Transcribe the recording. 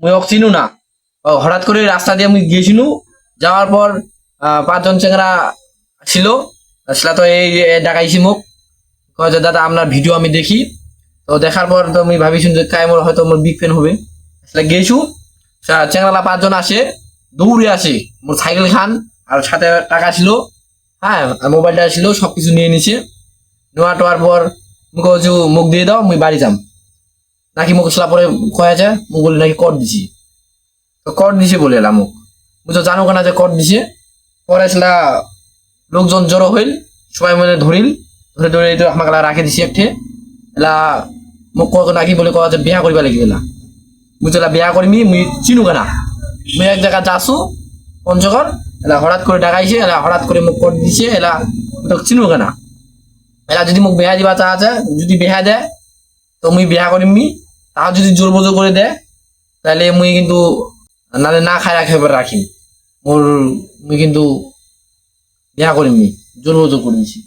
মুই ওক চিনু না হঠাৎ করে রাস্তা দিয়ে মুই গিয়েছিনু। যাওয়ার পর পাঁচজন চেংরা ছিল সেটা তো এই ডাকাইছি মোক। কয় যে, দাদা, আপনার ভিডিও আমি দেখি। তো দেখার পর তো আমি ভাবিছি যে, কাই মোর হয়তো মোর বিগ ফ্যান হবে। সেটা গিয়েছু চেংরালা পাঁচজন আসে। দৌড়ে আসে। মোর সাইকেল খান। আর সাথে টাকা ছিল। হ্যাঁ মোবাইলটা ছিল। সব কিছু নিয়ে নিছে। নেওয়া টোয়ার পর মুখ মুখ দিয়ে দাও, মুই বাড়ি যাম। নাকি মুখ সলা পরে কয়া যায়? মুখ বলে নাকি কট দিছি। তো কট দিছে বলে এলাম মুখ। তো জানো না যে কট দিছে। পরে সেটা লোকজন জড়ো হইল, সবাই মিলে ধরিল। ধরে ধরে তো আমাকে রাখে দিছি একঠে। এলা মোক কয় নাকি বলে কয় যে বিয়া করিবা লাগি এলা। মুই তো বিয়া করিমি, মুই চিনু না মুই এক জায়গা যাসু, পঞ্চগড়। এলা হঠাৎ করে ডাকাইছে, এলা হঠাৎ করে মোক কট দিছে, এলা মুই তো চিনু না এলা যদি মোক বেহা দিবা চাহ আছে যদি বেহা দেয়, তো মুই বিয়া করিমি তাও যদি জোর বজোর করে দেয়, তাহলে মুই কিন্তু, নালে না খাই রাখে রাখিম। মোর, মুই কিন্তু বিয়া করিমি জোর বজোর করে দিছি